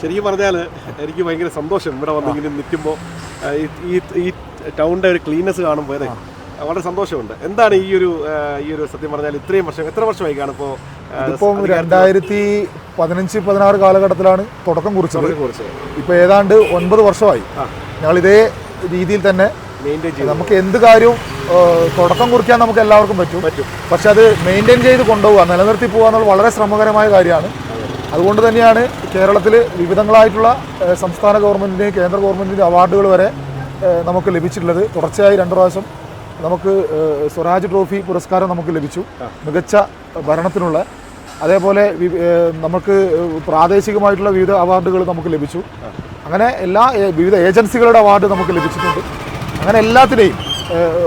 ശരിക്കും പറഞ്ഞാൽ എനിക്ക് ഭയങ്കര സന്തോഷം ഇവിടെ വന്നിങ്ങനെ നിൽക്കുമ്പോൾ ഈ ഈ ടൗണിന്റെ ഒരു ക്ലീനസ് കാണുമ്പോൾ അതെ വളരെ സന്തോഷമുണ്ട്. എന്താണ് ഈ ഒരു ഈ ഒരു സത്യം പറഞ്ഞാൽ ഇത്രയും വർഷം എത്ര വർഷമായി കാണിപ്പോൾ ഇപ്പോൾ രണ്ടായിരത്തി പതിനഞ്ച് പതിനാറ് കാലഘട്ടത്തിലാണ് തുടക്കം കുറിച്ചത്. കുറിച്ച് ഇപ്പൊ ഏതാണ്ട് ഒൻപത് വർഷമായി. ഞങ്ങളിതേ ഞങ്ങൾ ഇതേ രീതിയിൽ തന്നെ നമുക്ക് എന്ത് കാര്യവും തുടക്കം കുറിക്കാൻ നമുക്ക് എല്ലാവർക്കും പറ്റും. പറ്റും. പക്ഷെ അത് മെയിന്റെയിൻ ചെയ്ത് കൊണ്ടുപോകുക നിലനിർത്തി പോകുക എന്നുള്ളത് വളരെ ശ്രമകരമായ കാര്യമാണ്. അതുകൊണ്ട് തന്നെയാണ് കേരളത്തിൽ വിവിധങ്ങളായിട്ടുള്ള സംസ്ഥാന ഗവൺമെന്റിന്റെയും കേന്ദ്ര ഗവൺമെന്റിന്റെയും അവാർഡുകൾ വരെ നമുക്ക് ലഭിച്ചിട്ടുള്ളത്. തുടർച്ചയായി രണ്ട് പ്രാവശ്യം നമുക്ക് സ്വരാജ് ട്രോഫി പുരസ്കാരം നമുക്ക് ലഭിച്ചു. മികച്ച ഭരണത്തിനുള്ള. അതേപോലെ നമുക്ക് പ്രാദേശികമായിട്ടുള്ള വിവിധ അവാർഡുകൾ നമുക്ക് ലഭിച്ചു. അങ്ങനെ എല്ലാ വിവിധ ഏജൻസികളുടെ അവാർഡ് നമുക്ക് ലഭിച്ചിട്ടുണ്ട്. അങ്ങനെ എല്ലാത്തിനെയും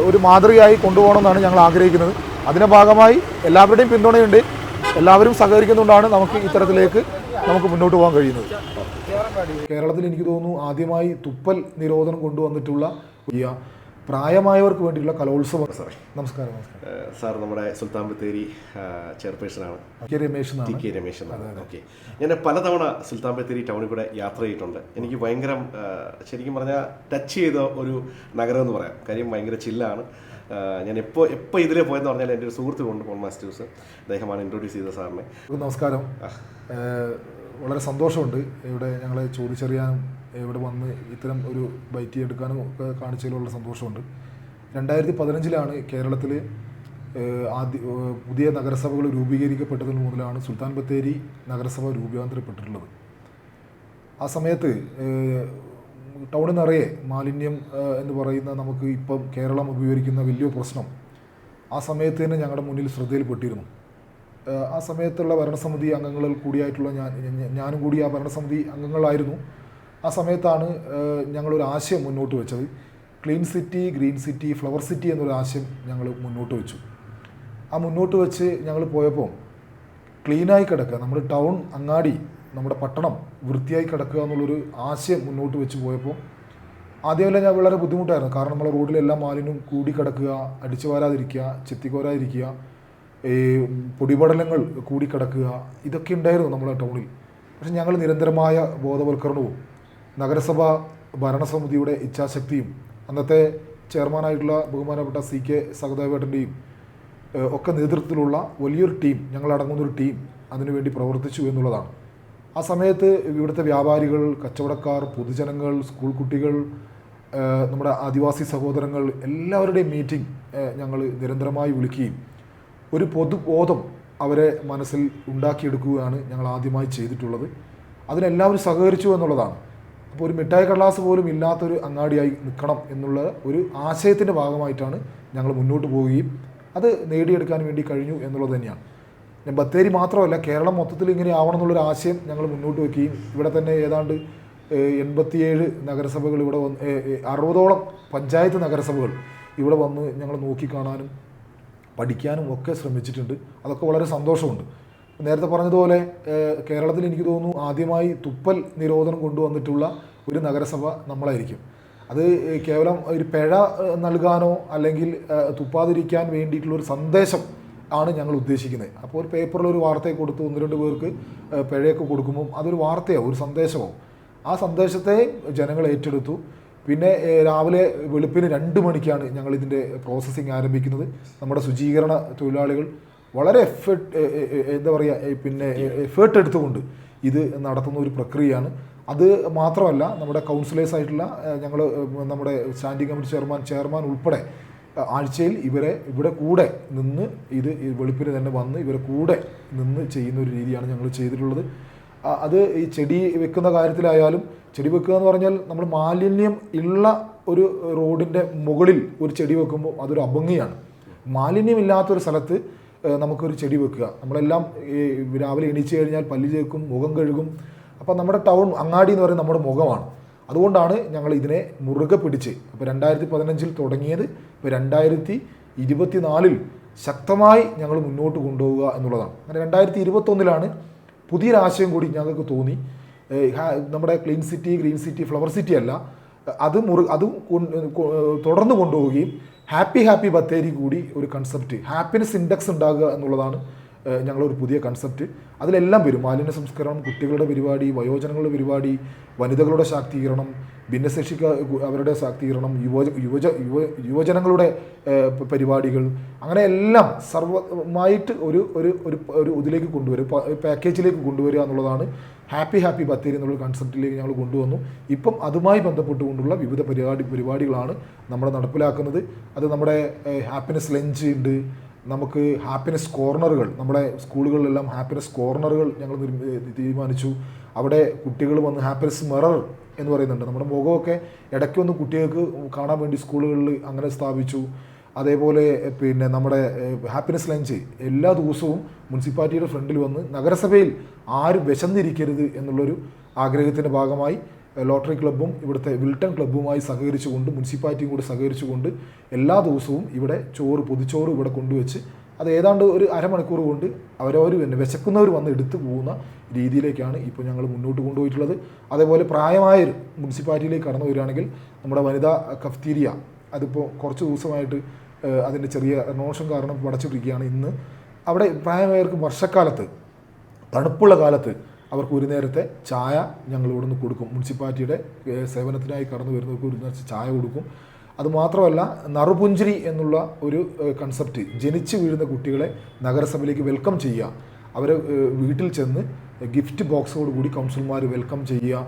ഒരു മാതൃകയായി കൊണ്ടുപോകണമെന്നാണ് ഞങ്ങൾ ആഗ്രഹിക്കുന്നത്. അതിന്റെ ഭാഗമായി എല്ലാവരുടെയും പിന്തുണയുണ്ട്. എല്ലാവരും സഹകരിക്കുന്നതുകൊണ്ടാണ് നമുക്ക് ഇത്തരത്തിലേക്ക് നമുക്ക് മുന്നോട്ട് പോകാൻ കഴിയുന്നത്. കേരളത്തിൽ എനിക്ക് തോന്നുന്നു ആദ്യമായി തുപ്പൽ നിരോധനം കൊണ്ടുവന്നിട്ടുള്ള പ്രായമായവർക്ക് വേണ്ടിയുള്ള കലോത്സവം. നമസ്കാരം നമസ്കാരം. സാർ നമ്മുടെ സുൽത്താൻ ബത്തേരി ചെയർപേഴ്സൺ ആണ് രമേശ് ടി കെ രമേശ് എന്നാണ്. ഓക്കെ. ഞാൻ പലതവണ സുൽത്താൻ ബത്തേരി ടൗണിൽ കൂടെ യാത്ര ചെയ്തിട്ടുണ്ട്. എനിക്ക് ഭയങ്കര ശരിക്കും പറഞ്ഞാൽ ടച്ച് ചെയ്ത ഒരു നഗരം എന്ന് പറയാം. കാര്യം ഭയങ്കര ചില്ലാണ് ഞാൻ എപ്പോൾ എപ്പോൾ ഇതിലേ പോയെന്ന് പറഞ്ഞാൽ എന്റെ ഒരു സുഹൃത്ത് കൊണ്ട് പോൾ മാസ്റ്റേഴ്സ് അദ്ദേഹമാണ് ഇൻട്രൊഡ്യൂസ് ചെയ്ത സാറിനെ. നമസ്കാരം. വളരെ സന്തോഷമുണ്ട് ഇവിടെ ഞങ്ങളെ ചോദിച്ചറിയാനും ഇവിടെ വന്ന് ഇത്തരം ഒരു ബൈറ്റ് എടുക്കാനും ഒക്കെ കാണിച്ചതിലുള്ള സന്തോഷമുണ്ട്. രണ്ടായിരത്തി പതിനഞ്ചിലാണ് കേരളത്തിൽ ആദ്യ പുതിയ നഗരസഭകൾ രൂപീകരിക്കപ്പെട്ടതിന് മുതലാണ് സുൽത്താൻ ബത്തേരി നഗരസഭ രൂപാന്തരപ്പെട്ടിട്ടുള്ളത് ആ സമയത്ത് ടൗണിൽ നിറയെ മാലിന്യം എന്ന് പറയുന്ന നമുക്ക് ഇപ്പം കേരളം ഉപയോഗിക്കുന്ന വലിയ പ്രശ്നം ആ സമയത്ത് തന്നെ ഞങ്ങളുടെ മുന്നിൽ ശ്രദ്ധയിൽപ്പെട്ടിരുന്നു. ആ സമയത്തുള്ള ഭരണസമിതി അംഗങ്ങളിൽ കൂടിയായിട്ടുള്ള ഞാൻ ഞാനും കൂടി ആ ഭരണസമിതി അംഗങ്ങളായിരുന്നു. ആ സമയത്താണ് ഞങ്ങളൊരു ആശയം മുന്നോട്ട് വെച്ചത്. Clean city green city flower city എന്നൊരു ആശയം ഞങ്ങൾ മുന്നോട്ട് വെച്ചു. ആ മുന്നോട്ട് വെച്ച് ഞങ്ങൾ പോയപ്പോൾ ക്ലീനായി കിടക്കുക നമ്മുടെ ടൗൺ അങ്ങാടി നമ്മുടെ പട്ടണം വൃത്തിയായി കിടക്കുക എന്നുള്ളൊരു ആശയം മുന്നോട്ട് വെച്ച് പോയപ്പോൾ ആദ്യമല്ല ഞാൻ വളരെ ബുദ്ധിമുട്ടായിരുന്നു. കാരണം നമ്മളെ റോഡിലെല്ലാം മാലിന്യം കൂടി കിടക്കുക അടിച്ചു വാരാതിരിക്കുക ചെത്തിക്കോരാതിരിക്കുക ഈ പൊടിപടലങ്ങൾ കൂടിക്കിടക്കുക ഇതൊക്കെ ഉണ്ടായിരുന്നു നമ്മുടെ ടൗണിൽ. പക്ഷെ ഞങ്ങൾ നിരന്തരമായ ബോധവൽക്കരണവും നഗരസഭ ഭരണസമിതിയുടെ ഇച്ഛാശക്തിയും അന്നത്തെ ചെയർമാനായിട്ടുള്ള ബഹുമാനപ്പെട്ട സി കെ സഹദേവേട്ടന്റെയും ഒക്കെ നേതൃത്വത്തിലുള്ള വലിയൊരു ടീം ഞങ്ങളടങ്ങുന്ന ഒരു ടീം അതിനുവേണ്ടി പ്രവർത്തിച്ചു എന്നുള്ളതാണ്. ആ സമയത്ത് ഇവിടുത്തെ വ്യാപാരികൾ കച്ചവടക്കാർ പൊതുജനങ്ങൾ സ്കൂൾ കുട്ടികൾ നമ്മുടെ ആദിവാസി സഹോദരങ്ങൾ എല്ലാവരുടെയും മീറ്റിംഗ് ഞങ്ങൾ നിരന്തരമായി വിളിക്കുകയും ഒരു പൊതുബോധം അവരെ മനസ്സിൽ ഉണ്ടാക്കിയെടുക്കുകയാണ് ഞങ്ങൾ ആദ്യമായി ചെയ്തിട്ടുള്ളത്. അതിനെല്ലാവരും സഹകരിച്ചു എന്നുള്ളതാണ്. അപ്പോൾ ഒരു മിഠായി കടലാസ് പോലും ഇല്ലാത്തൊരു അങ്ങാടിയായി നിൽക്കണം എന്നുള്ള ഒരു ആശയത്തിന്റെ ഭാഗമായിട്ടാണ് ഞങ്ങൾ മുന്നോട്ട് പോവുകയും അത് നേടിയെടുക്കാൻ വേണ്ടി കഴിഞ്ഞു എന്നുള്ളത് തന്നെയാണ്. ഞാൻ ബത്തേരി മാത്രമല്ല കേരളം മൊത്തത്തിൽ ഇങ്ങനെ ആവണം എന്നുള്ളൊരു ആശയം ഞങ്ങൾ മുന്നോട്ട് വയ്ക്കുകയും ഇവിടെ തന്നെ ഏതാണ്ട് എൺപത്തിയേഴ് നഗരസഭകൾ ഇവിടെ വന്ന് അറുപതോളം പഞ്ചായത്ത് നഗരസഭകൾ ഇവിടെ വന്ന് ഞങ്ങൾ നോക്കിക്കാണാനും പഠിക്കാനും ഒക്കെ ശ്രമിച്ചിട്ടുണ്ട്. അതൊക്കെ വളരെ സന്തോഷമുണ്ട്. നേരത്തെ പറഞ്ഞതുപോലെ കേരളത്തിൽ എനിക്ക് തോന്നുന്നു ആദ്യമായി തുപ്പൽ നിരോധനം കൊണ്ടുവന്നിട്ടുള്ള ഒരു നഗരസഭ നമ്മളായിരിക്കും. അത് കേവലം ഒരു പിഴ നൽകാനോ അല്ലെങ്കിൽ തുപ്പാതിരിക്കാൻ വേണ്ടിയിട്ടുള്ള ഒരു സന്ദേശം ആണ് ഞങ്ങൾ ഉദ്ദേശിക്കുന്നത്. അപ്പോൾ ഒരു പേപ്പറിൽ ഒരു വാർത്തയെ കൊടുത്ത് ഒന്ന് രണ്ട് പേർക്ക് പിഴയൊക്കെ കൊടുക്കുമ്പോൾ അതൊരു വാർത്തയോ ഒരു സന്ദേശമോ ആ സന്ദേശത്തെ ജനങ്ങൾ ഏറ്റെടുത്തു. പിന്നെ രാവിലെ വെളുപ്പിന് രണ്ട് മണിക്കാണ് ഞങ്ങൾ ഇതിന്റെ പ്രോസസ്സിങ് ആരംഭിക്കുന്നത്. നമ്മുടെ ശുചീകരണ തൊഴിലാളികൾ വളരെ എഫേർട്ട് എന്താ പറയുക പിന്നെ എഫേർട്ട് എടുത്തുകൊണ്ട് ഇത് നടത്തുന്ന ഒരു പ്രക്രിയയാണ്. അത് മാത്രമല്ല നമ്മുടെ കൗൺസിലേഴ്സ് ആയിട്ടുള്ള ഞങ്ങൾ നമ്മുടെ സ്റ്റാൻഡിംഗ് കമ്മിറ്റി ചെയർമാൻ ചെയർമാൻ ഉൾപ്പെടെ ആഴ്ചയിൽ ഇവരെ ഇവിടെ കൂടെ നിന്ന് ഇത് വെളുപ്പിന് തന്നെ വന്ന് ഇവരെ കൂടെ നിന്ന് ചെയ്യുന്ന ഒരു രീതിയാണ് ഞങ്ങൾ ചെയ്തിട്ടുള്ളത്. അത് ഈ ചെടി വെക്കുന്ന കാര്യത്തിലായാലും ചെടി വെക്കുക എന്ന് പറഞ്ഞാൽ നമ്മൾ മാലിന്യം ഉള്ള ഒരു റോഡിന്റെ മുകളിൽ ഒരു ചെടി വെക്കുമ്പോൾ അതൊരു അഭംഗിയാണ്. മാലിന്യമില്ലാത്തൊരു സ്ഥലത്ത് നമുക്കൊരു ചെടി വെക്കുക. നമ്മളെല്ലാം ഈ രാവിലെ എണീച്ച് കഴിഞ്ഞാൽ പല്ല് ചേക്കും മുഖം കഴുകും. അപ്പം നമ്മുടെ ടൗൺ അങ്ങാടി എന്ന് പറയുന്നത് നമ്മുടെ മുഖമാണ്. അതുകൊണ്ടാണ് ഞങ്ങൾ ഇതിനെ മുറുകെ പിടിച്ച് ഇപ്പോൾ രണ്ടായിരത്തി പതിനഞ്ചിൽ തുടങ്ങിയത്. ഇപ്പോൾ രണ്ടായിരത്തി ഇരുപത്തി നാലിൽ ശക്തമായി ഞങ്ങൾ മുന്നോട്ട് കൊണ്ടുപോവുക എന്നുള്ളതാണ്. അങ്ങനെ രണ്ടായിരത്തി ഇരുപത്തൊന്നിലാണ് പുതിയൊരാശയം കൂടി ഞങ്ങൾക്ക് തോന്നി. നമ്മുടെ clean city green city flower city അല്ല. അത് മുറു അതും തുടർന്ന് കൊണ്ടുപോവുകയും ഹാപ്പി ഹാപ്പി ബത്തേരി കൂടി ഒരു കൺസെപ്റ്റ് ഹാപ്പിനെസ് ഇൻഡെക്സ് ഉണ്ടാകുക എന്നുള്ളതാണ് ഞങ്ങളൊരു പുതിയ കൺസെപ്റ്റ് അതിലെല്ലാം വരും. മാലിന്യ സംസ്കരണം കുട്ടികളുടെ പരിപാടി വയോജനങ്ങളുടെ പരിപാടി വനിതകളുടെ ശാക്തീകരണം ഭിന്നശേഷിക്ക അവരുടെ ശാക്തീകരണം യുവജ യുവജ യുവ യുവജനങ്ങളുടെ പരിപാടികൾ. അങ്ങനെ എല്ലാം സർവമായിട്ട് ഒരു ഒരു ഒരു ഒരു ഇതിലേക്ക് കൊണ്ടുവരും. പാക്കേജിലേക്ക് കൊണ്ടുവരിക എന്നുള്ളതാണ് ഹാപ്പി ഹാപ്പി ബത്തേരി എന്നുള്ള കൺസെപ്റ്റിലേക്ക് ഞങ്ങൾ കൊണ്ടുവന്നു. ഇപ്പം അതുമായി ബന്ധപ്പെട്ടുകൊണ്ടുള്ള വിവിധ പരിപാടി പരിപാടികളാണ് നമ്മൾ നടപ്പിലാക്കുന്നത്. അത് നമ്മുടെ ഹാപ്പിനെസ് ലഞ്ച് ഉണ്ട്. നമുക്ക് ഹാപ്പിനെസ് കോർണറുകൾ നമ്മുടെ സ്കൂളുകളിലെല്ലാം ഹാപ്പിനെസ് കോർണറുകൾ ഞങ്ങൾ തീരുമാനിച്ചു. അവിടെ കുട്ടികൾ വന്ന് ഹാപ്പിനെസ് മിറർ എന്ന് പറയുന്നുണ്ട്. നമ്മുടെ മുഖമൊക്കെ ഇടയ്ക്കൊന്ന് കുട്ടികൾക്ക് കാണാൻ വേണ്ടി സ്കൂളുകളിൽ അങ്ങനെ സ്ഥാപിച്ചു. അതേപോലെ പിന്നെ നമ്മുടെ ഹാപ്പിനെസ് ലഞ്ച് എല്ലാ ദിവസവും മുനിസിപ്പാലിറ്റിയുടെ ഫ്രണ്ടിൽ വന്ന് നഗരസഭയിൽ ആരും വിശന്നിരിക്കരുത് എന്നുള്ളൊരു ആഗ്രഹത്തിന്റെ ഭാഗമായി ലോട്ടറി ക്ലബ്ബും ഇവിടുത്തെ വിൽട്ടൺ ക്ലബ്ബുമായി സഹകരിച്ചുകൊണ്ട് മുനിസിപ്പാലിറ്റിയും കൂടി സഹകരിച്ചുകൊണ്ട് എല്ലാ ദിവസവും ഇവിടെ ചോറ് പൊതിച്ചോറ് ഇവിടെ കൊണ്ടുവച്ച് അത് ഏതാണ്ട് ഒരു അരമണിക്കൂർ കൊണ്ട് അവരവർ തന്നെ വിശക്കുന്നവർ വന്ന് എടുത്തു പോകുന്ന രീതിയിലേക്കാണ് ഇപ്പോൾ ഞങ്ങൾ മുന്നോട്ട് കൊണ്ടുപോയിട്ടുള്ളത്. അതേപോലെ പ്രായമായവർ മുനിസിപ്പാലിറ്റിയിലേക്ക് കടന്നു വരികയാണെങ്കിൽ നമ്മുടെ വനിതാ കഫ്തീരിയ അതിപ്പോൾ കുറച്ച് ദിവസമായിട്ട് അതിന്റെ ചെറിയ റെനോവേഷൻ കാരണം പടച്ചിട്ടിരിക്കുകയാണ് ഇന്ന്. അവിടെ പ്രായമായവർക്ക് വർഷക്കാലത്ത് തണുപ്പുള്ള കാലത്ത് അവർക്ക് ഒരു നേരത്തെ ചായ ഞങ്ങൾ ഇവിടെ നിന്ന് കൊടുക്കും. മുനിസിപ്പാലിറ്റിയുടെ സേവനത്തിനായി കടന്നു വരുന്നവർക്ക് ഒരു നേരത്തെ ചായ കൊടുക്കും. അതുമാത്രമല്ല നറുപുഞ്ചിരി എന്നുള്ള ഒരു കൺസെപ്റ്റ് ജനിച്ചു വീഴുന്ന കുട്ടികളെ നഗരസഭയിലേക്ക് വെൽക്കം ചെയ്യുക. അവരെ വീട്ടിൽ ചെന്ന് ഗിഫ്റ്റ് ബോക്സോട് കൂടി കൗൺസിലർമാർ വെൽക്കം ചെയ്യുക.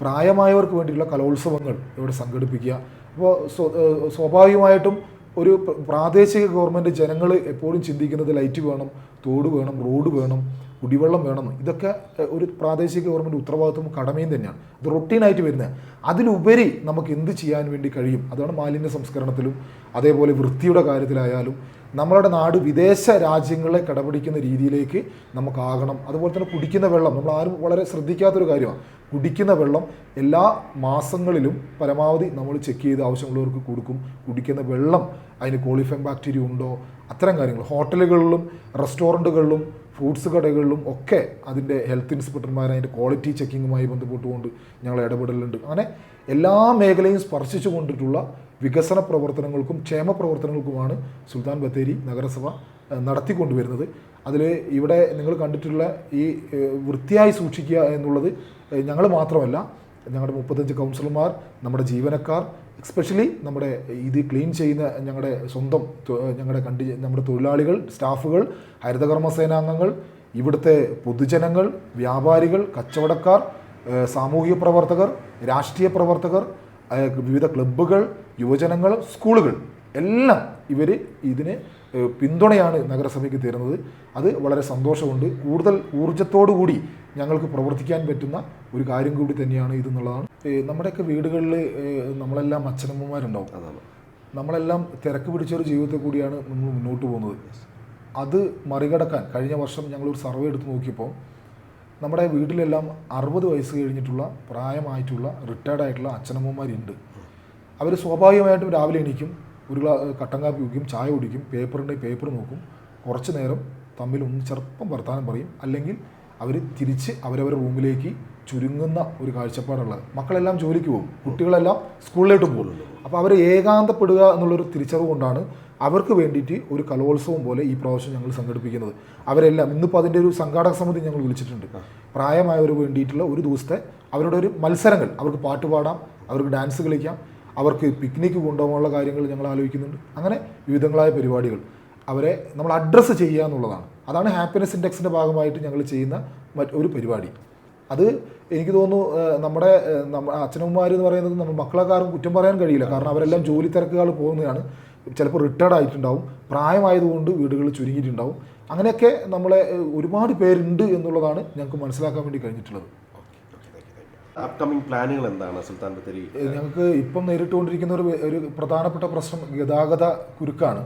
പ്രായമായവർക്ക് വേണ്ടിയുള്ള കലോത്സവങ്ങൾ ഇവിടെ സംഘടിപ്പിക്കുക. അപ്പോൾ സ്വ- സ്വാഭാവികമായിട്ടും ഒരു പ്രാദേശിക ഗവൺമെന്റ് ജനങ്ങൾ എപ്പോഴും ചിന്തിക്കുന്നത് ലൈറ്റ് വേണം തോട് വേണം റോഡ് വേണം. കുടിവെള്ളം വേണമെന്ന്. ഇതൊക്കെ ഒരു പ്രാദേശിക ഗവൺമെന്റ് ഉത്തരവാദിത്വം കടമയും തന്നെയാണ്. അത് റൊട്ടീനായിട്ട് വരുന്നത്. അതിലുപരി നമുക്ക് എന്ത് ചെയ്യാൻ വേണ്ടി കഴിയും? അതാണ് മാലിന്യ സംസ്കരണത്തിലും അതേപോലെ വൃത്തിയുടെ കാര്യത്തിലായാലും നമ്മളുടെ നാട് വിദേശ രാജ്യങ്ങളെ കടപിടിക്കുന്ന രീതിയിലേക്ക് നമുക്കാകണം. അതുപോലെ തന്നെ കുടിക്കുന്ന വെള്ളം നമ്മൾ ആരും വളരെ ശ്രദ്ധിക്കാത്തൊരു കാര്യമാണ്. കുടിക്കുന്ന വെള്ളം എല്ലാ മാസങ്ങളിലും പരമാവധി നമ്മൾ ചെക്ക് ചെയ്ത് ആവശ്യമുള്ളവർക്ക് കൊടുക്കും. കുടിക്കുന്ന വെള്ളം അതിന് കോളിഫൈം ബാക്ടീരിയ ഉണ്ടോ? അത്തരം കാര്യങ്ങൾ. ഹോട്ടലുകളിലും റെസ്റ്റോറന്റുകളിലും ഫ്രൂട്ട്സ് കടകളിലും ഒക്കെ അതിന്റെ ഹെൽത്ത് ഇൻസ്പെക്ടർമാർ അതിന്റെ ക്വാളിറ്റി ചെക്കിങ്ങുമായി ബന്ധപ്പെട്ടുകൊണ്ട് ഞങ്ങൾ ഇടപെടലുണ്ട്. അങ്ങനെ എല്ലാ മേഖലയും സ്പർശിച്ചു കൊണ്ടിട്ടുള്ള വികസന പ്രവർത്തനങ്ങൾക്കും ക്ഷേമ പ്രവർത്തനങ്ങൾക്കുമാണ് സുൽത്താൻ ബത്തേരി നഗരസഭ നടത്തിക്കൊണ്ടുവരുന്നത്. അതിൽ ഇവിടെ നിങ്ങൾ കണ്ടിട്ടുള്ള ഈ വൃത്തിയായി സൂക്ഷിക്കുക എന്നുള്ളത് ഞങ്ങൾ മാത്രമല്ല ഞങ്ങളുടെ മുപ്പത്തഞ്ച് കൗൺസിലർമാർ നമ്മുടെ ജീവനക്കാർ എക്സ്പെഷ്യലി നമ്മുടെ ഇത് ക്ലീൻ ചെയ്യുന്ന ഞങ്ങളുടെ സ്വന്തം ഞങ്ങളുടെ കണ്ടി നമ്മുടെ തൊഴിലാളികൾ സ്റ്റാഫുകൾ ഹരിതകർമ്മ സേനാംഗങ്ങൾ ഇവിടുത്തെ പൊതുജനങ്ങൾ വ്യാപാരികൾ കച്ചവടക്കാർ സാമൂഹിക പ്രവർത്തകർ രാഷ്ട്രീയ പ്രവർത്തകർ വിവിധ ക്ലബ്ബുകൾ യുവജനങ്ങൾ സ്കൂളുകൾ എല്ലാം ഇവർ ഇതിന് പിന്തുണയാണ് നഗരസഭയ്ക്ക് തരുന്നത്. അത് വളരെ സന്തോഷമുണ്ട്. കൂടുതൽ ഊർജത്തോടു കൂടി ഞങ്ങൾക്ക് പ്രവർത്തിക്കാൻ പറ്റുന്ന ഒരു കാര്യം കൂടി തന്നെയാണ് ഇതെന്നുള്ളതാണ്. നമ്മുടെയൊക്കെ വീടുകളിൽ നമ്മളെല്ലാം അച്ഛനമ്മമാരുണ്ടാവും. അതാണ് നമ്മളെല്ലാം തിരക്ക് പിടിച്ചൊരു ജീവിതത്തെ കൂടിയാണ് നമ്മൾ മുന്നോട്ട് പോകുന്നത്. അത് മറികടക്കാൻ കഴിഞ്ഞ വർഷം ഞങ്ങളൊരു സർവേ എടുത്ത് നോക്കിയപ്പോൾ നമ്മുടെ വീട്ടിലെല്ലാം അറുപത് വയസ്സ് കഴിഞ്ഞിട്ടുള്ള പ്രായമായിട്ടുള്ള റിട്ടയർഡ് ആയിട്ടുള്ള അച്ഛനമ്മമാരുണ്ട്. അവർ സ്വാഭാവികമായിട്ടും രാവിലെ എണീക്കും ഒരു കട്ടൻ കാപ്പി കുടിക്കും ചായ കുടിക്കും പേപ്പറുണ്ടെങ്കിൽ പേപ്പർ നോക്കും കുറച്ച് നേരം തമ്മിൽ ഒന്ന് ചെറുപ്പം വർത്താനം പറയും. അല്ലെങ്കിൽ അവർ തിരിച്ച് അവരവരുടെ റൂമിലേക്ക് ചുരുങ്ങുന്ന ഒരു കാഴ്ചപ്പാടുള്ളത് മക്കളെല്ലാം ജോലിക്ക് പോകും കുട്ടികളെല്ലാം സ്കൂളിലോട്ട് പോകും. അപ്പോൾ അവർ ഏകാന്തപ്പെടുക എന്നുള്ളൊരു തിരിച്ചറിവ് കൊണ്ടാണ് അവർക്ക് വേണ്ടിയിട്ട് ഒരു കലോത്സവം പോലെ ഈ പ്രാവശ്യം ഞങ്ങൾ സംഘടിപ്പിക്കുന്നത്. അവരെല്ലാം ഇന്നിപ്പോൾ അതിന്റെ ഒരു സംഘാടക സമിതി ഞങ്ങൾ വിളിച്ചിട്ടുണ്ട്. പ്രായമായവർ വേണ്ടിയിട്ടുള്ള ഒരു ദിവസത്തെ അവരുടെ ഒരു മത്സരങ്ങൾ. അവർക്ക് പാട്ട് പാടാം അവർക്ക് ഡാൻസ് കളിക്കാം അവർക്ക് പിക്നിക്ക് കൊണ്ടുപോകാനുള്ള കാര്യങ്ങൾ ഞങ്ങൾ ആലോചിക്കുന്നുണ്ട്. അങ്ങനെ വിവിധങ്ങളായ പരിപാടികൾ. അവരെ നമ്മൾ അഡ്രസ്സ് ചെയ്യുക എന്നുള്ളതാണ്. അതാണ് ഹാപ്പിനെസ് ഇൻഡെക്സിന്റെ ഭാഗമായിട്ട് ഞങ്ങൾ ചെയ്യുന്ന മറ്റ് ഒരു പരിപാടി. അത് എനിക്ക് തോന്നുന്നു നമ്മുടെ അച്ഛനമ്മമാർ എന്ന് പറയുന്നത് നമ്മൾ മക്കളെക്കാരും കുറ്റം പറയാൻ കഴിയില്ല. കാരണം അവരെല്ലാം ജോലി തിരക്കുകൾ പോകുന്നതാണ്. ചിലപ്പോൾ റിട്ടയർഡ് ആയിട്ടുണ്ടാവും. പ്രായമായതുകൊണ്ട് വീടുകൾ ചുരുങ്ങിയിട്ടുണ്ടാവും. അങ്ങനെയൊക്കെ നമ്മളെ ഒരുപാട് പേരുണ്ട് എന്നുള്ളതാണ് ഞങ്ങൾക്ക് മനസ്സിലാക്കാൻ വേണ്ടി കഴിഞ്ഞിട്ടുള്ളത്. അപ്കമിങ് പ്ലാനുകൾ എന്താണ് സുൽത്താൻ ബത്തേരി? ഞങ്ങൾക്ക് ഇപ്പം നേരിട്ടുകൊണ്ടിരിക്കുന്ന ഒരു ഒരു പ്രധാനപ്പെട്ട പ്രശ്നം ഗതാഗത കുരുക്കാണ്.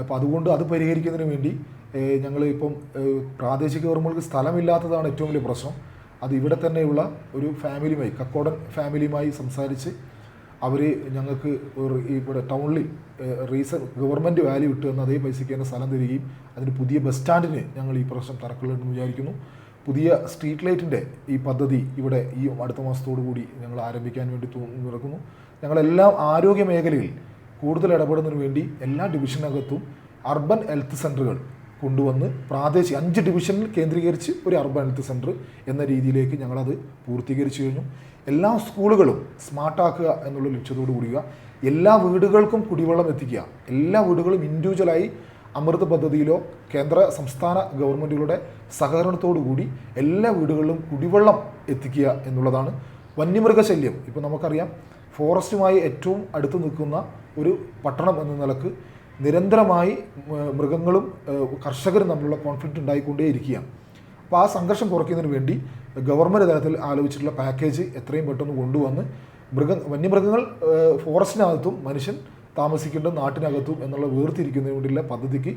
അപ്പോൾ അതുകൊണ്ട് അത് പരിഹരിക്കുന്നതിന് വേണ്ടി ഞങ്ങൾ ഇപ്പം പ്രാദേശിക ഓർമ്മകൾക്ക് സ്ഥലമില്ലാത്തതാണ് ഏറ്റവും വലിയ പ്രശ്നം. അത് ഇവിടെ തന്നെയുള്ള ഒരു ഫാമിലിയുമായി കക്കോടൻ ഫാമിലിയുമായി സംസാരിച്ച് അവർ ഞങ്ങൾക്ക് ഒരു ഇവിടെ ടൗണിൽ റീസൺ ഗവൺമെന്റ് വാല്യൂ ഇട്ട് തന്ന അതേ പൈസയ്ക്ക് തന്നെ സ്ഥലം തരികയും അതിന് പുതിയ ബസ് സ്റ്റാൻഡിന് ഞങ്ങൾ ഈ പ്രശ്നം തറക്കുള്ളതെന്ന് വിചാരിക്കുന്നു. പുതിയ സ്ട്രീറ്റ് ലൈറ്റിന്റെ ഈ പദ്ധതി ഇവിടെ ഈ അടുത്ത മാസത്തോടു കൂടി ഞങ്ങൾ ആരംഭിക്കാൻ വേണ്ടി നടക്കുന്നു ഞങ്ങളെല്ലാം ആരോഗ്യ മേഖലയിൽ കൂടുതൽ ഇടപെടുന്നതിന് വേണ്ടി എല്ലാ ഡിവിഷനകത്തും അർബൻ ഹെൽത്ത് സെന്ററുകൾ കൊണ്ടുവന്ന് പ്രാദേശിക അഞ്ച് ഡിവിഷനിൽ കേന്ദ്രീകരിച്ച് ഒരു അർബൻ ഹെൽത്ത് സെന്റർ എന്ന രീതിയിലേക്ക് ഞങ്ങളത് പൂർത്തീകരിച്ചു കഴിഞ്ഞു. എല്ലാ സ്കൂളുകളും സ്മാർട്ടാക്കുക എന്നുള്ള ലക്ഷ്യത്തോട് കൂടിയ എല്ലാ വീടുകൾക്കും കുടിവെള്ളം എത്തിക്കുക എല്ലാ വീടുകളും ഇൻഡിവിജ്വലായി അമൃത് പദ്ധതിയിലോ കേന്ദ്ര സംസ്ഥാന ഗവൺമെന്റുകളുടെ സഹകരണത്തോടുകൂടി എല്ലാ വീടുകളിലും കുടിവെള്ളം എത്തിക്കുക എന്നുള്ളതാണ് വന്യമൃഗശല്യം. ഇപ്പോൾ നമുക്കറിയാം ഫോറസ്റ്റുമായി ഏറ്റവും അടുത്ത് നിൽക്കുന്ന ഒരു പട്ടണം എന്ന നിലയ്ക്ക് നിരന്തരമായി മൃഗങ്ങളും കർഷകരും തമ്മിലുള്ള കോൺഫ്ലിക്റ്റ് ഉണ്ടായിക്കൊണ്ടേയിരിക്കുകയാണ്. അപ്പോൾ ആ സംഘർഷം കുറയ്ക്കുന്നതിന് വേണ്ടി ഗവൺമെന്റ് തലത്തിൽ ആലോചിച്ചിട്ടുള്ള പാക്കേജ് എത്രയും പെട്ടെന്ന് കൊണ്ടുവന്ന് മൃഗ വന്യമൃഗങ്ങൾ ഫോറസ്റ്റിനകത്തും മനുഷ്യൻ താമസിക്കേണ്ട നാട്ടിനകത്തും എന്നുള്ള വേർതിരിക്കുന്നതിന് വേണ്ടിയുള്ള പദ്ധതിക്ക്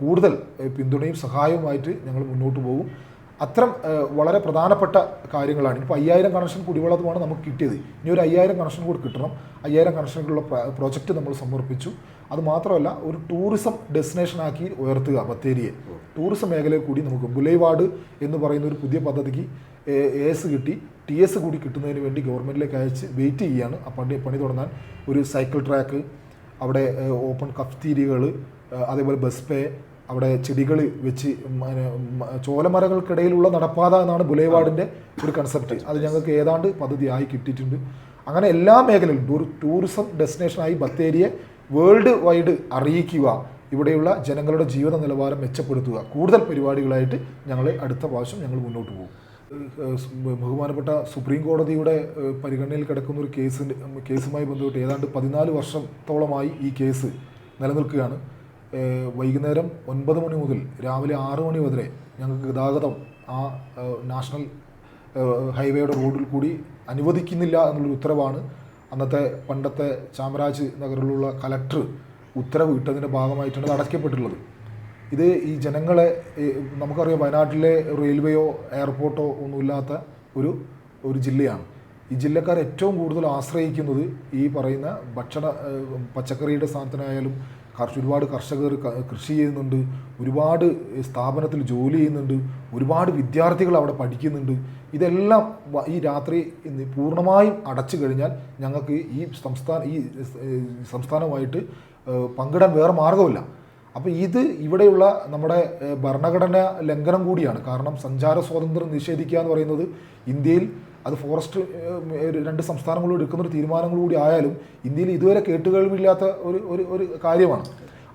കൂടുതൽ പിന്തുണയും സഹായവുമായിട്ട് ഞങ്ങൾ മുന്നോട്ട് പോകും. അത്തരം വളരെ പ്രധാനപ്പെട്ട കാര്യങ്ങളാണ്. ഇപ്പോൾ അയ്യായിരം കണക്ഷൻ കുടിവെള്ളത്തുമാണ് നമുക്ക് കിട്ടിയത്. ഇനി ഒരു അയ്യായിരം കണക്ഷൻ കൂടി കിട്ടണം. അയ്യായിരം കണക്ഷനുള്ള പ്രോജക്റ്റ് നമ്മൾ സമർപ്പിച്ചു. അത് മാത്രമല്ല ഒരു ടൂറിസം ഡെസ്റ്റിനേഷനാക്കി ഉയർത്തുക ബത്തേരിയെ. ടൂറിസം മേഖലയിൽ കൂടി നമുക്ക് ബുലൈവാർഡ് എന്ന് പറയുന്ന ഒരു പുതിയ പദ്ധതിക്ക് എ എസ് കിട്ടി. ടി എസ് കൂടി കിട്ടുന്നതിന് വേണ്ടി ഗവൺമെന്റിലേക്ക് അയച്ച് വെയിറ്റ് ചെയ്യുകയാണ്. ആ പണി പണി തുടങ്ങാൻ ഒരു സൈക്കിൾ ട്രാക്ക് അവിടെ ഓപ്പൺ കഫ്തീരികൾ അതേപോലെ ബസ് പേ അവിടെ ചെടികൾ വെച്ച് ചോലമരകൾക്കിടയിലുള്ള നടപ്പാത എന്നാണ് ബുലേവാർഡിന്റെ ഒരു കൺസെപ്റ്റ് അത് ഞങ്ങൾക്ക് ഏതാണ്ട് പദ്ധതിയായി കിട്ടിയിട്ടുണ്ട്. അങ്ങനെ എല്ലാ മേഖലയിലും ടൂറിസം ഡെസ്റ്റിനേഷനായി ബത്തേരിയെ വേൾഡ് വൈഡ് അറിയിക്കുക ഇവിടെയുള്ള ജനങ്ങളുടെ ജീവിത നിലവാരം മെച്ചപ്പെടുത്തുക കൂടുതൽ പരിപാടികളായിട്ട് ഞങ്ങളെ അടുത്ത പ്രാവശ്യം ഞങ്ങൾ മുന്നോട്ട് പോകും. ബഹുമാനപ്പെട്ട സുപ്രീം കോടതിയുടെ പരിഗണനയിൽ കിടക്കുന്ന ഒരു കേസിന്റെ കേസുമായി ബന്ധപ്പെട്ട് ഏതാണ്ട് പതിനാല് വർഷത്തോളമായി ഈ കേസ് നിലനിൽക്കുകയാണ്. വൈകുന്നേരം ഒൻപത് മണി മുതൽ രാവിലെ ആറ് മണി വരെ ഞങ്ങൾക്ക് ഗതാഗതം ആ നാഷണൽ ഹൈവേയുടെ റോഡിൽ കൂടി അനുവദിക്കുന്നില്ല എന്നുള്ളൊരു ഉത്തരവാണ്. അന്നത്തെ പണ്ടത്തെ ചാമരാജ് നഗറിലുള്ള കലക്ടർ ഉത്തരവ് ഇട്ടതിന്റെ ഭാഗമായിട്ടാണ് അത് അടയ്ക്കപ്പെട്ടിട്ടുള്ളത്. ഇത് ഈ ജനങ്ങളെ നമുക്കറിയാം വയനാട്ടിലെ റെയിൽവേയോ എയർപോർട്ടോ ഒന്നുമില്ലാത്ത ഒരു ഒരു ജില്ലയാണ്. ഈ ജില്ലക്കാർ ഏറ്റവും കൂടുതൽ ആശ്രയിക്കുന്നത് ഈ പറയുന്ന ഭക്ഷണ പച്ചക്കറിയുടെ സ്ഥാനത്തിനായാലും കർഷ ഒരുപാട് കർഷകർ കൃഷി ചെയ്യുന്നുണ്ട് ഒരുപാട് സ്ഥാപനത്തിൽ ജോലി ചെയ്യുന്നുണ്ട് ഒരുപാട് വിദ്യാർത്ഥികൾ അവിടെ പഠിക്കുന്നുണ്ട്. ഇതെല്ലാം ഈ രാത്രി പൂർണമായും അടച്ചു കഴിഞ്ഞാൽ ഞങ്ങൾക്ക് ഈ സംസ്ഥാന ഈ സംസ്ഥാനമായിട്ട് പങ്കിടാൻ വേറെ മാർഗമില്ല അപ്പോൾ ഇത് ഇവിടെയുള്ള നമ്മുടെ ഭരണഘടന ലംഘനം കൂടിയാണ്. കാരണം സഞ്ചാര സ്വാതന്ത്ര്യം നിഷേധിക്കുക എന്ന് പറയുന്നത് ഇന്ത്യയിൽ അത് ഫോറസ്റ്റ് രണ്ട് സംസ്ഥാനങ്ങളും എടുക്കുന്ന ഒരു തീരുമാനങ്ങൾ കൂടി ആയാലും ഇന്ത്യയിൽ ഇതുവരെ കേട്ടുകേൾവില്ലാത്ത ഒരു ഒരു ഒരു കാര്യമാണ്.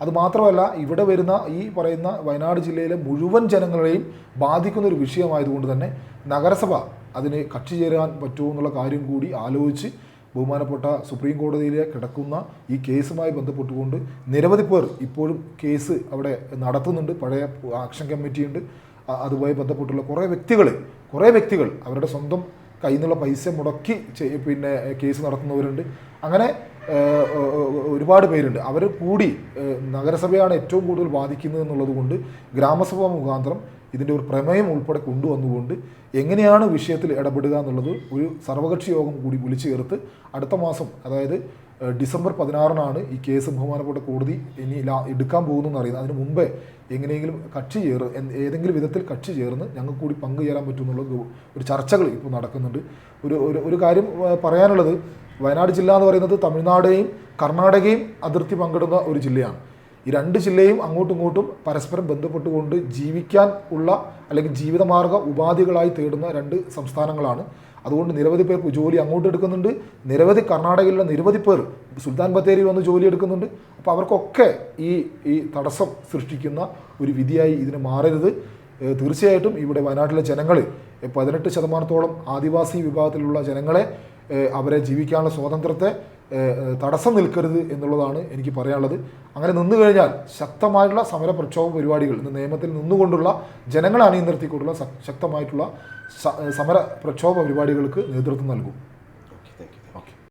അത് മാത്രമല്ല ഇവിടെ വരുന്ന ഈ പറയുന്ന വയനാട് ജില്ലയിലെ മുഴുവൻ ജനങ്ങളെയും ബാധിക്കുന്ന ഒരു വിഷയമായതുകൊണ്ട് തന്നെ നഗരസഭ അതിന് കക്ഷി ചേരാൻ പറ്റുമോ എന്നുള്ള കാര്യം കൂടി ആലോചിച്ച് ബഹുമാനപ്പെട്ട സുപ്രീം കോടതിയിൽ കിടക്കുന്ന ഈ കേസുമായി ബന്ധപ്പെട്ടുകൊണ്ട് നിരവധി പേർ ഇപ്പോഴും കേസ് അവിടെ നടത്തുന്നുണ്ട്. പഴയ ആക്ഷൻ കമ്മിറ്റിയുണ്ട്. അതുമായി ബന്ധപ്പെട്ടുള്ള കുറേ വ്യക്തികൾ കുറേ വ്യക്തികൾ അവരുടെ സ്വന്തം കയ്യിൽ നിന്നുള്ള പൈസ മുടക്കി പിന്നെ കേസ് നടത്തുന്നവരുണ്ട്. അങ്ങനെ ഒരുപാട് പേരുണ്ട്. അവർ കൂടി നഗരസഭയാണ് ഏറ്റവും കൂടുതൽ ബാധിക്കുന്നത് എന്നുള്ളത് കൊണ്ട് ഗ്രാമസഭ മുഖാന്തരം ഇതിന്റെ ഒരു പ്രമേയം ഉൾപ്പെടെ കൊണ്ടുവന്നുകൊണ്ട് എങ്ങനെയാണ് വിഷയത്തിൽ ഇടപെടുക എന്നുള്ളത് ഒരു സർവകക്ഷി യോഗം കൂടി വിളിച്ചു ചേർത്ത് അടുത്ത മാസം അതായത് ഡിസംബർ പതിനാറിനാണ് ഈ കേസ് ബഹുമാനപ്പെട്ട കോടതി ഇനി ലാ- എടുക്കാൻ പോകുന്നതെന്ന് അറിയുന്നത്. അതിന് മുമ്പേ എങ്ങനെയെങ്കിലും കക്ഷി ചേർ ഏതെങ്കിലും വിധത്തിൽ കക്ഷി ചേർന്ന് ഞങ്ങൾക്ക് കൂടി പങ്കുചേരാൻ പറ്റുമെന്നുള്ള ഒരു ചർച്ചകൾ ഇപ്പോൾ നടക്കുന്നുണ്ട്. ഒരു ഒരു കാര്യം പറയാനുള്ളത് വയനാട് ജില്ല എന്ന് പറയുന്നത് തമിഴ്നാടെയും കർണാടകയും അതിർത്തി പങ്കിടുന്ന ഒരു ജില്ലയാണ്. ഈ രണ്ട് ജില്ലയും അങ്ങോട്ടും ഇങ്ങോട്ടും പരസ്പരം ബന്ധപ്പെട്ടുകൊണ്ട് ജീവിക്കാൻ ഉള്ള അല്ലെങ്കിൽ ജീവിതമാർഗ ഉപാധികളായി തേടുന്ന രണ്ട് സംസ്ഥാനങ്ങളാണ്. അതുകൊണ്ട് നിരവധി പേർ ജോലി അങ്ങോട്ട് എടുക്കുന്നുണ്ട്. നിരവധി കർണാടകയിലുള്ള നിരവധി പേർ സുൽത്താൻ ബത്തേരി വന്ന് ജോലി എടുക്കുന്നുണ്ട്. അപ്പോൾ അവർക്കൊക്കെ ഈ ഈ തടസ്സം സൃഷ്ടിക്കുന്ന ഒരു വിധിയായി ഇതിന് മാറരുത്. തീർച്ചയായിട്ടും ഇവിടെ വയനാട്ടിലെ ജനങ്ങൾ പതിനെട്ട് ശതമാനത്തോളം ആദിവാസി വിഭാഗത്തിലുള്ള ജനങ്ങളെ അവരെ ജീവിക്കാനുള്ള സ്വാതന്ത്ര്യത്തെ തടസ്സം നിൽക്കരുത് എന്നുള്ളതാണ് എനിക്ക് പറയാനുള്ളത്. അങ്ങനെ നിന്നു കഴിഞ്ഞാൽ ശക്തമായിട്ടുള്ള സമര പ്രക്ഷോഭ പരിപാടികൾ ഇന്ന് നിയമത്തിൽ നിന്നുകൊണ്ടുള്ള ജനങ്ങളെ അണിനിർത്തിക്കൊണ്ടുള്ള ശക്തമായിട്ടുള്ള സമര പ്രക്ഷോഭ പരിപാടികൾക്ക് നേതൃത്വം നൽകും.